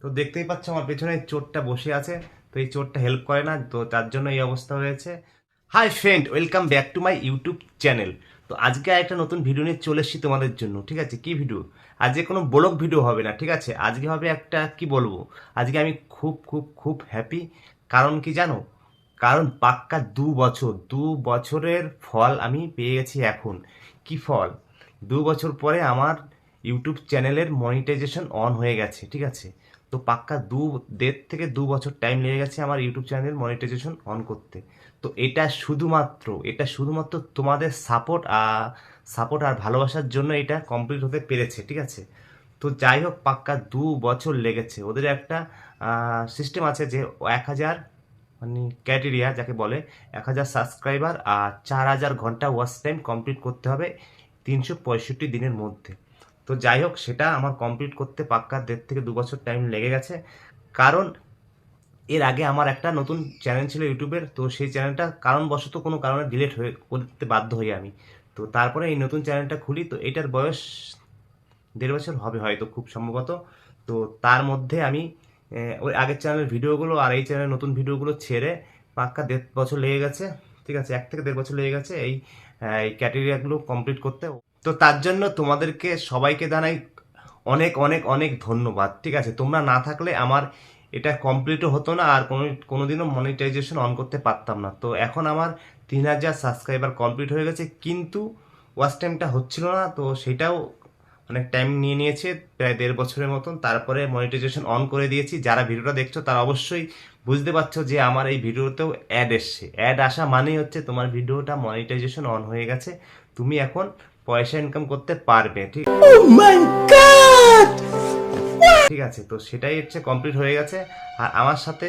তো দেখতেই পাচ্ছ আমার পেছনে চোরটা বসে আছে, তো এই চোরটা হেল্প করে না, তো তার জন্য এই অবস্থা হয়েছে। Hi friend welcome back to my YouTube channel তো আজকে একটা নতুন ভিডিও নিয়ে চলে এসেছি তোমাদের জন্য, ঠিক আছে? কি ভিডিও আজকে কোনো ব্লগ ভিডিও হবে না, ঠিক আছে? আজকে হবে একটা, কি বলব? আজকে আমি খুব খুব খুব হ্যাপি কারণ কি জানো? কারণ পাক্কা দু বছর, দু বছরের ফল আমি পেয়ে গেছি এখন। কি ফল? দু বছর পরে আমার ইউটিউব চ্যানেলের মনিটাইজেশন অন হয়ে গেছে, ঠিক আছে? তো পাক্কা দু, দেড় থেকে দু বছর টাইম লেগে গেছে আমার ইউটিউব চ্যানেল মনিটাইজেশন অন করতে। তো এটা শুধুমাত্র এটা শুধুমাত্র তোমাদের সাপোর্ট আর সাপোর্ট আর ভালোবাসার জন্য এটা কমপ্লিট হতে পেরেছে, ঠিক আছে? তো যাই হোক, পাক্কা দু বছর লেগেছে। ওদের একটা সিস্টেম আছে যে এক হাজার মানে ক্যাটেরিয়া যাকে বলে, এক হাজার সাবস্ক্রাইবার আর চার হাজার ঘণ্টা ওয়াচ টাইম কমপ্লিট করতে হবে তিনশো পঁয়ষট্টি দিনের মধ্যে। তো যাই হোক সেটা আমার কমপ্লিট করতে পাক্কা দেড় থেকে দু বছর টাইম লেগে গেছে। কারণ, এর আগে আমার একটা নতুন চ্যানেল ছিল ইউটিউবের তো সেই চ্যানেলটা কারণবশত কোনো কারণে ডিলিট হয়ে করতে বাধ্য হই আমি। তো তারপরে এই নতুন চ্যানেলটা খুলি, তো এটার বয়স দেড় বছর হবে হয়তো খুব সম্ভবত। তো তার মধ্যে আমি ওই আগের চ্যানেলের ভিডিওগুলো আর এই চ্যানেলের নতুন ভিডিওগুলো ছেড়ে পাক্কা দেড় বছর লেগে গেছে। ঠিক আছে, এক থেকে দেড় বছর লেগে গেছে এই ক্যাটেরিয়াগুলো কমপ্লিট করতে। তো তার জন্য তোমাদেরকে সবাইকে জানাই অনেক অনেক অনেক ধন্যবাদ, ঠিক আছে? তোমরা না থাকলে আমার এটা কমপ্লিটও হতো না, আর কোনো, কোনোদিনও মনিটাইজেশন অন করতে পারতাম না। তো এখন আমার তিন হাজার সাবস্ক্রাইবার কমপ্লিট হয়ে গেছে, কিন্তু ওয়াচ টাইমটা হচ্ছিল না, তো সেটাও অনেক টাইম নিয়ে নিয়েছে, প্রায় দেড় বছরের মতন। তারপরে মনিটাইজেশন অন করে দিয়েছি। যারা ভিডিওটা দেখছ, তারা অবশ্যই বুঝতে পারছ যে আমার এই ভিডিওতেও অ্যাড এসছে। অ্যাড আসা মানেই হচ্ছে তোমার ভিডিওটা মনিটাইজেশন অন হয়ে গেছে। তুমি এখন পয়সা ইনকাম করতে পারবে ঠিক? ঠিক আছে তো সেটাই হচ্ছে কমপ্লিট হয়ে গেছে। আর আমার সাথে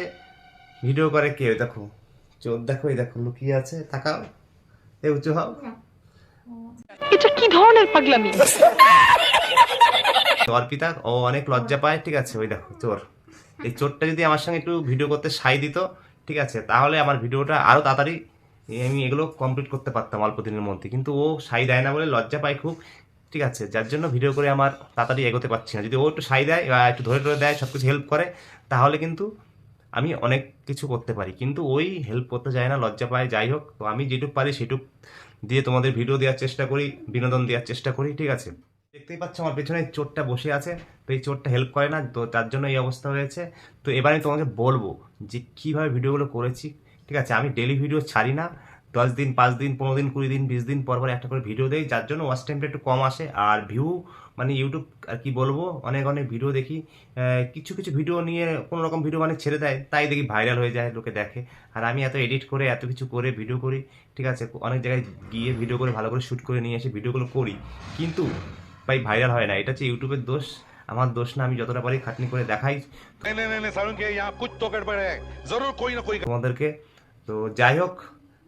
ভিডিও করে কে? ওই দেখো। চোর দেখো এই দেখো লুকিয়ে আছে তাকাও। এ উঁচু হও। এটা কি ধরনের পাগলামি? অর্পিতা ও অনেক লজ্জা পায় ঠিক আছে? ওই দেখো চোর। এই চোরটা যদি আমার সঙ্গে একটু ভিডিও করতে সাই দিত ঠিক আছে? তাহলে আমার ভিডিওটা আরও তাড়াতাড়ি আমি এগুলো কমপ্লিট করতে পারতাম অল্প দিনের মধ্যে। কিন্তু ও সাই দেয় না বলে লজ্জা পায় খুব। ঠিক আছে, যার জন্য ভিডিও করে আমার তাড়াতাড়ি এগোতে পারছি না। যদি ও একটু সাই দেয় একটু ধরে ধরে দেয় সব কিছু হেল্প করে, তাহলে কিন্তু আমি অনেক কিছু করতে পারি। কিন্তু ওই হেল্প করতে যায় না, লজ্জা পায়। যাই হোক, তো আমি যেটুকু পারি সেটুক দিয়ে তোমাদের ভিডিও দেওয়ার চেষ্টা করি, বিনোদন দেওয়ার চেষ্টা করি, ঠিক আছে? দেখতেই পাচ্ছ আমার পেছনে চোরটা বসে আছে, তো এই চোরটা হেল্প করে না, তো তার জন্য এই অবস্থা হয়েছে। তো এবার আমি তোমাকে বলব যে কীভাবে ভিডিওগুলো করেছি ঠিক আছে? আমি ডেলি ভিডিও ছাড়ি না। দশ দিন পাঁচ দিন পনেরো দিন কুড়ি দিন বিশ দিন পর পর একটা করে ভিডিও দেই। যার জন্য ওয়াচ টাইমটা একটু কম আসে। আর ভিউ মানে ইউটিউব আর কি বলব অনেক অনেক ভিডিও দেখি। কিছু কিছু ভিডিও নিয়ে কোনো রকম ভিডিও মানে ছেড়ে দেয়। তাই দেখি ভাইরাল হয়ে যায় লোকে দেখে। আর আমি এত এডিট করে এত কিছু করে ভিডিও করি ঠিক আছে? অনেক জায়গায় গিয়ে ভিডিও করে ভালো করে শ্যুট করে নিয়ে এসে ভিডিওগুলো করি। কিন্তু ভাই ভাইরাল হয় না। এটা হচ্ছে ইউটিউবের দোষ। আমার দোষ না আমি যতটা পারি খাটনি করে দেখাই। তোমাদেরকে তো যাই হোক,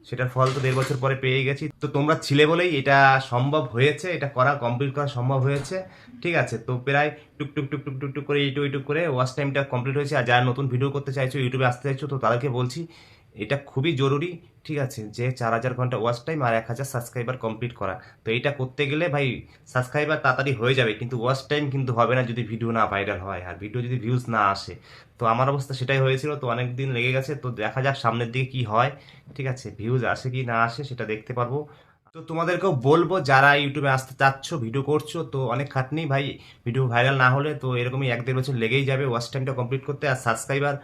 সেটার ফল তো দেড় বছর পরে পেয়ে গেছি। তো তোমরা ছিলে বলেই এটা সম্ভব হয়েছে, এটা করা কমপ্লিট করা সম্ভব হয়েছে। ঠিক আছে, তো প্রায় টুক টুক টুক টুক টুক টুক করে ইউটিউব ইউটিউব করে ওয়াচ টাইমটা কমপ্লিট হয়েছে। আর যারা নতুন ভিডিও করতে চাইছো ইউটিউবে আসতে চাইছো, তো তাদেরকে বলছি এটা খুবই জরুরি, ঠিক আছে? যে চার হাজার ঘণ্টা ওয়াচ টাইম আর এক হাজার সাবস্ক্রাইবার কমপ্লিট করা। তো এটা করতে গেলে ভাই সাবস্ক্রাইবার তাড়াতাড়ি হয়ে যাবে, কিন্তু ওয়াচ টাইম কিন্তু হবে না যদি ভিডিও না ভাইরাল হয়। আর ভিডিও যদি ভিউজ না আসে, তো আমার অবস্থা সেটাই হয়েছিল, তো অনেক দিন লেগে গেছে, তো দেখা যাক সামনের দিকে কি হয়, ঠিক আছে? ভিউজ আসে কি না আসে সেটা দেখতে পারব। তো তোমাদেরকেও বলব, যারা ইউটিউবে আসতে চাচ্ছ ভিডিও করছ, তো অনেক খাটনি ভাই ভিডিও ভাইরাল না হলে তো এরকমই এক দেড় বছর লেগেই যাবে ওয়াচ টাইমটা কমপ্লিট করতে আর সাবস্ক্রাইবার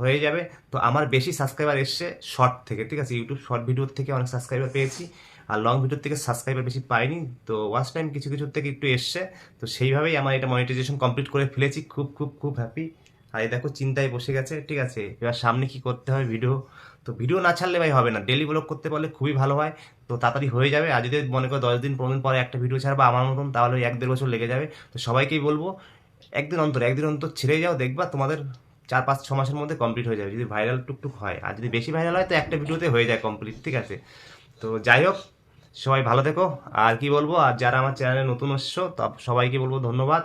হয়ে যাবে। তো আমার বেশি সাবস্ক্রাইবার এসছে শর্ট থেকে, ঠিক আছে? ইউটিউব শর্ট ভিডিওর থেকে অনেক সাবস্ক্রাইবার পেয়েছি, আর লং ভিডিওর থেকে সাবস্ক্রাইবার বেশি পাইনি, তো ওয়াচ টাইম কিছু কিছুর থেকে একটু এসছে, তো সেইভাবেই আমার এটা মনিটাইজেশন কমপ্লিট করে ফেলেছি, খুব খুব খুব হ্যাপি আর এই দেখো, চিন্তায় বসে গেছে, ঠিক আছে? এবার সামনে কি করতে হবে ভিডিও তো ভিডিও না ছাড়লে ভাই হবে না। ডেলি ব্লগ করতে পারলে খুবই ভালো হয়। তো তাড়াতাড়ি হয়ে যাবে। আর যদি মনে করো দশ দিন, পনেরো দিন পরে একটা ভিডিও ছাড়বা আমার মতন, তাহলে ওই এক দেড় বছর লেগে যাবে। তো সবাইকেই বলব, একদিন অন্তর একদিন অন্তর ছেড়ে যাও। দেখবা তোমাদের চার পাঁচ, ছ মাসের মধ্যে কমপ্লিট হয়ে যাবে। যদি ভাইরাল টুকটুক হয়, আর যদি বেশি ভাইরাল হয়, তো একটা ভিডিওতে হয়ে যায় কমপ্লিট ঠিক আছে? তো যাই হোক, সবাই ভালো থেকো। আর কি বলব, আর যারা আমার চ্যানেলে নতুন এসছো, তা সবাইকে বলব ধন্যবাদ।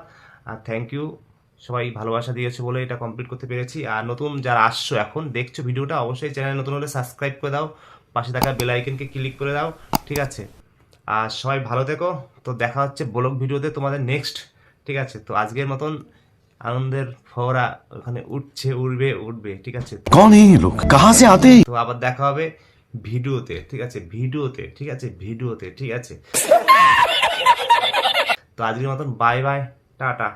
আর থ্যাংক ইউ সবাই ভালোবাসা দিয়েছে বলে এটা কমপ্লিট করতে পেরেছি। আর নতুন যারা আসছো এখন দেখছ ভিডিওটা অবশ্যই চ্যানেল নতুন হলে সাবস্ক্রাইব করে দাও পাশে থাকা বেল আইকনকে ক্লিক করে দাও ঠিক আছে? আর সবাই ভালো থেকো। তো দেখা হচ্ছে ব্লগ ভিডিওতে তোমাদের নেক্সট ঠিক আছে? তো আজকের মতন আনন্দের ফোরা ওখানে উঠছে উঠবে উঠবে ঠিক আছে? কোন এই লোক তো আবার দেখা হবে ভিডিওতে ঠিক আছে? ভিডিওতে ঠিক আছে? ভিডিওতে ঠিক আছে? তো আজকের মতন বাই বাই টাটা।